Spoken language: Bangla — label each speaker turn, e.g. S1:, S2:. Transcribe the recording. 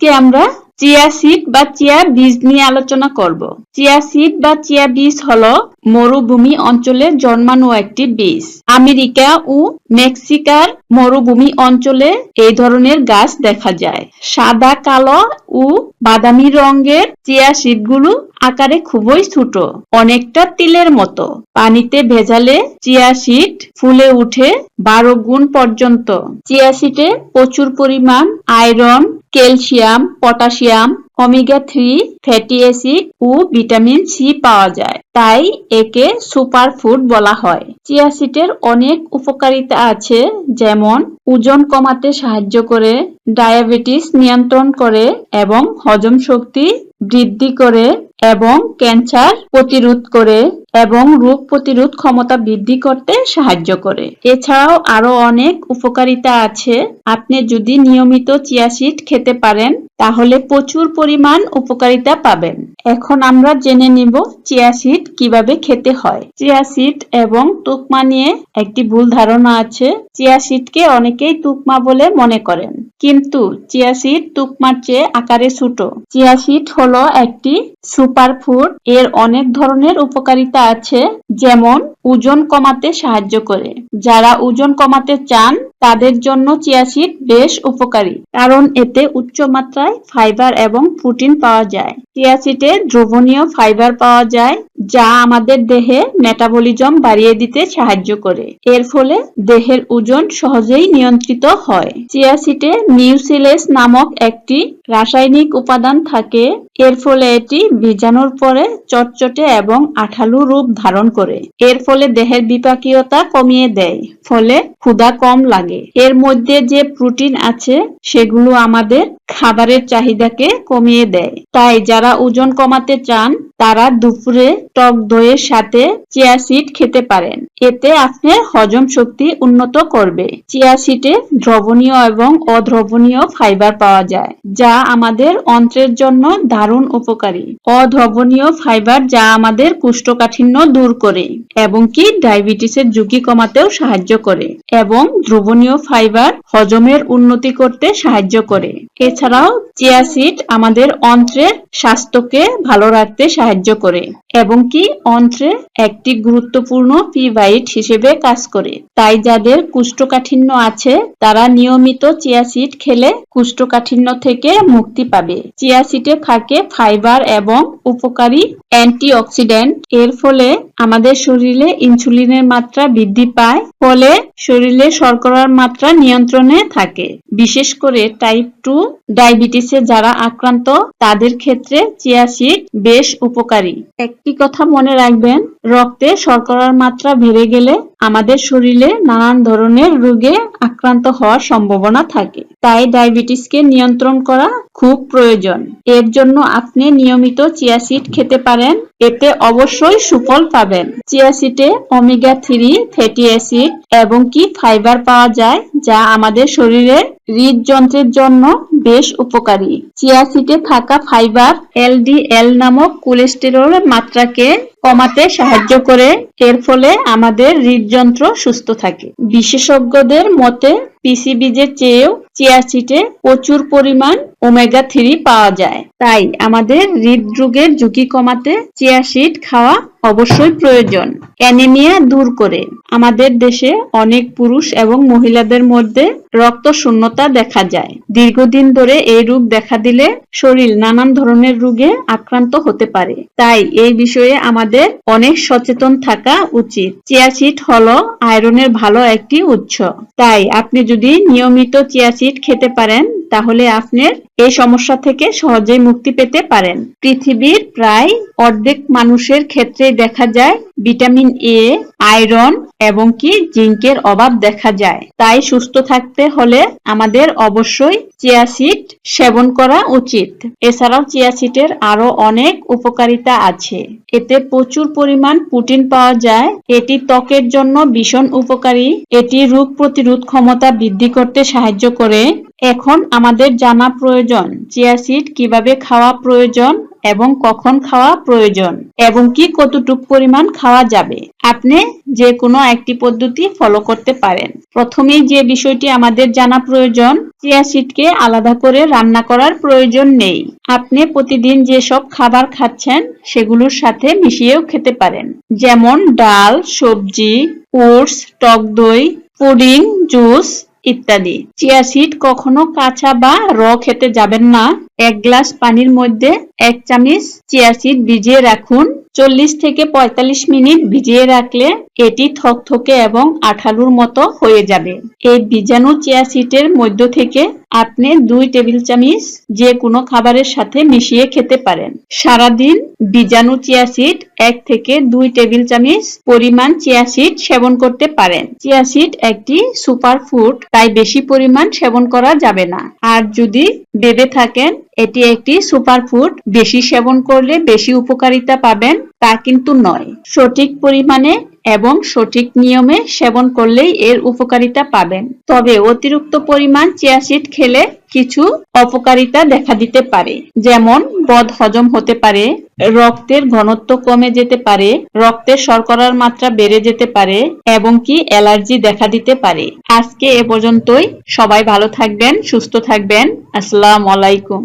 S1: আজকে আমরা চিয়া সিড বা চিয়া বীজ নিয়ে আলোচনা করব। চিয়া সিড বা চিয়া বীজ হল মরুভূমি অঞ্চলে জন্মানো একটি বীজ। আমেরিকা ও মেক্সিকার মরুভূমি অঞ্চলে এই ধরনের গাছ দেখা যায়। সাদা, কালো ও বাদামি রঙের চিয়া সিডগুলো আকারে খুবই ছোট, অনেকটা তিলের মতো। পানিতে ভেজালে চিয়া সিড ফুলে উঠে বারো গুণ পর্যন্ত। চিয়া সিডে প্রচুর পরিমাণ iron, calcium, potassium omega three fatty acid ও ভিটামিন সি পাওয়া যায়। তাই একে সুপার ফুড বলা হয়। চিয়া সিডের অনেক উপকারিতা আছে, যেমন ওজন কমাতে সাহায্য করে ডায়াবেটিস নিয়ন্ত্রণ করে এবং হজম শক্তি বৃদ্ধি করে এবং ক্যান্সার প্রতিরোধ করে এবং রোগ প্রতিরোধ ক্ষমতা বৃদ্ধি করতে সাহায্য করে। এছাড়াও আরও অনেক উপকারিতা আছে। আপনি যদি নিয়মিত চিয়া সিড খেতে পারেন তাহলে প্রচুর পরিমাণ উপকারিতা পাবেন। এখন আমরা জেনে নিব চিয়া সিড কীভাবে খেতে হয়। চিয়া সিড এবং তুকমা নিয়ে একটি ভুল ধারণা আছে। চিয়া সিডকে অনেকেই তুকমা বলে মনে করেন। কিন্তু চিয়া সিড তুকমার চেয়ে আকারে ছোট। চিয়া সিড হলো একটি সুপার ফুড এর অনেক ধরনের উপকারিতা আছে, যেমন ওজন কমাতে সাহায্য করে। যারা ওজন কমাতে চান, তাদের জন্য চিয়া সিড বেশ উপকারী, কারণ এতে উচ্চ মাত্রায় ফাইবার এবং প্রোটিন পাওয়া যায়। চিয়া সিডে দ্রবণীয় ফাইবার পাওয়া যায়, যা আমাদের দেহে মেটাবলিজম বাড়িয়ে দিতে সাহায্য করে। এর ফলে দেহের ওজন সহজেই নিয়ন্ত্রিত হয়। চিয়া সিডে মিউসিলেস নামক একটি রাসায়নিক উপাদান থাকে এর ফলে এটি ভিজানোর পরে চটচটে এবং আঠালু রূপ ধারণ করে। এর ফলে দেহের বিপাকীয়তা কমিয়ে দেয়, ফলে ক্ষুধা কম লাগে। এর মধ্যে যে প্রোটিন আছে, সেগুলো আমাদের খাবারের চাহিদাকে কমিয়ে দেয়। তাই যারা ওজন কমাতে চান, তারা দুপুরে টক দইয়ের সাথে চিয়া সিড খেতে পারেন। এতে আপনার হজম শক্তি উন্নত করবে। চিয়া সিডে দ্রবণীয় এবং অদ্রবণীয় ফাইবার পাওয়া যায়, যা আমাদের অন্ত্রের জন্য দারুণ উপকারী। অদ্রবণীয় ফাইবার যা আমাদের কোষ্ঠকাঠিন্য দূর করে এবং কি ডায়াবেটিসের ঝুঁকি কমাতেও সাহায্য করে। এবং দ্রবণীয় ফাইবার হজমের উন্নতি করতে সাহায্য করে। এছাড়াও চিয়া সিড আমাদের অন্ত্রের স্বাস্থ্যকে ভালো রাখতে সাহায্য করে এবং কি অন্ত্রে একটি গুরুত্বপূর্ণ পিভাইট হিসেবে কাজ করে। তাই যাদের কুষ্ঠকাঠিন্য আছে, তারা নিয়মিত চিয়া সিড খেলে কুষ্ঠকাঠিন্য থেকে মুক্তি পাবে। চিয়া সিডে থাকে ফাইবার এবং উপকারী অ্যান্টিঅক্সিডেন্ট। এর ফলে আমাদের শরীরে ইনসুলিনের মাত্রা বৃদ্ধি পায়। ফলে শরীরে শর্করার মাত্রা নিয়ন্ত্রণে থাকে। বিশেষ করে টাইপ টু ডায়াবেটিসে যারা আক্রান্ত, তাদের ক্ষেত্রে চিয়া সিড বেশ উপকারী। একটি কথা মনে রাখবেন, রক্তে শর্করার মাত্রা বেড়ে গেলে আমাদের শরীরে নানান ধরনের রোগে আক্রান্ত হওয়ার সম্ভাবনা থাকে। তাই ডায়াবেটিসকে নিয়ন্ত্রণ করা খুব প্রয়োজন। এর জন্য আপনি নিয়মিত চিয়া সিড খেতে পারেন এতে অবশ্যই সুফল পাবেন। চিয়া সিটে ওমেগা থ্রি ফ্যাটি অ্যাসিড এবং কি ফাইবার পাওয়া যায়, যা আমাদের শরীরের হৃদযন্ত্রের জন্য বেশ উপকারী। চিয়া সিডে থাকা ফাইবার এলডিএল নামক কোলেস্টেরল মাত্রাকে কমাতে সাহায্য করে। এর ফলে আমাদের হৃদযন্ত্র সুস্থ থাকে। বিশেষজ্ঞদের মতে পিসিবিজের চেয়েও চিয়া সিডে প্রচুর পরিমাণ ওমেগা থ্রি পাওয়া যায়। তাই আমাদের হৃদরোগের ঝুঁকি কমাতে চিয়া সিড খাওয়া অবশ্যই প্রয়োজন। অ্যানিমিয়া দূর করে। আমাদের দেশে অনেক পুরুষ এবং মহিলাদের মধ্যে রক্ত শূন্যতা দেখা যায়। দীর্ঘদিন ধরে এই রোগ দেখা দিলে শরীর নানান ধরনের রোগে আক্রান্ত হতে পারে। তাই এই বিষয়ে আমাদের অনেক সচেতন থাকা উচিত। চিয়া সিড হলো আয়রনের ভালো একটি উৎস। তাই আপনি যদি নিয়মিত চিয়া সিড খেতে পারেন, তাহলে আপনার এই সমস্যা থেকে সহজেই মুক্তি পেতে পারেন। পৃথিবীর প্রায় অর্ধেক মানুষের ক্ষেত্রে দেখা যায় ভিটামিন এ আয়রন এবং কি জিঙ্কের অভাব দেখা যায়। তাই সুস্থ থাকতে হলে আমাদের অবশ্যই চিয়া সিড সেবন করা উচিত। এছাড়াও চিয়া আরও অনেক উপকারিতা আছে। এতে প্রচুর পরিমাণ প্রোটিন পাওয়া যায়। এটি ত্বকের জন্য ভীষণ উপকারী। এটি রোগ প্রতিরোধ ক্ষমতা বৃদ্ধি করতে সাহায্য করে। এখন আমাদের জানা প্রয়োজন, চিয়া সিড কীভাবে খাওয়া প্রয়োজন। এবং কখন খাওয়া প্রয়োজন এবং কি কতটুক পরিমাণ খাওয়া যাবে। আপনি যে কোনো একটি পদ্ধতি ফলো করতে পারেন। প্রথমেই যে বিষয়টি আমাদের জানা প্রয়োজন, চিয়া সিডকে আলাদা করে রান্না করার প্রয়োজন নেই। আপনি প্রতিদিন যেসব খাবার খাচ্ছেন, সেগুলোর সাথে মিশিয়েও খেতে পারেন। যেমন ডাল, সবজি, ওটস, টক দই, পুডিং, জুস ইত্যাদি। চিয়া সিড কখনো কাঁচা বা র খেতে যাবেন না। এক গ্লাস পানির মধ্যে এক চামচ চিয়া সিড ভিজিয়ে রাখুন। চল্লিশ থেকে পঁয়তাল্লিশ মিনিট ভিজিয়ে রাখলে এটি থকথকে এবং আঠালুর মতো হয়ে যাবে। এই বীজাণু চিয়া সিডের মধ্য থেকে আপনি দুই টেবিল চামচ যে কোনো খাবারের সাথে মিশিয়ে খেতে পারেন। সারাদিন বীজাণু চিয়া এক থেকে দুই টেবিল চামচ পরিমাণ চিয়া সেবন করতে পারেন। চিয়া একটি সুপার ফুড তাই বেশি পরিমাণ সেবন করা যাবে না। আর যদি ভেবে থাকেন এটি একটি সুপারফুড বেশি সেবন করলে বেশি উপকারিতা পাবেন, তা কিন্তু নয়। সঠিক পরিমাণে এবং সঠিক নিয়মে সেবন করলেই এর উপকারিতা পাবেন। তবে অতিরিক্ত পরিমাণ চিয়াসিড খেলে কিছু অপকারিতা দেখা দিতে পারে, যেমন বদ হজম হতে পারে, রক্তের ঘনত্ব কমে যেতে পারে, রক্তের শর্করার মাত্রা বেড়ে যেতে পারে, এবং কি অ্যালার্জি দেখা দিতে পারে। আজকে এ পর্যন্তই। সবাই ভালো থাকবেন, সুস্থ থাকবেন। আসসালাম আলাইকুম।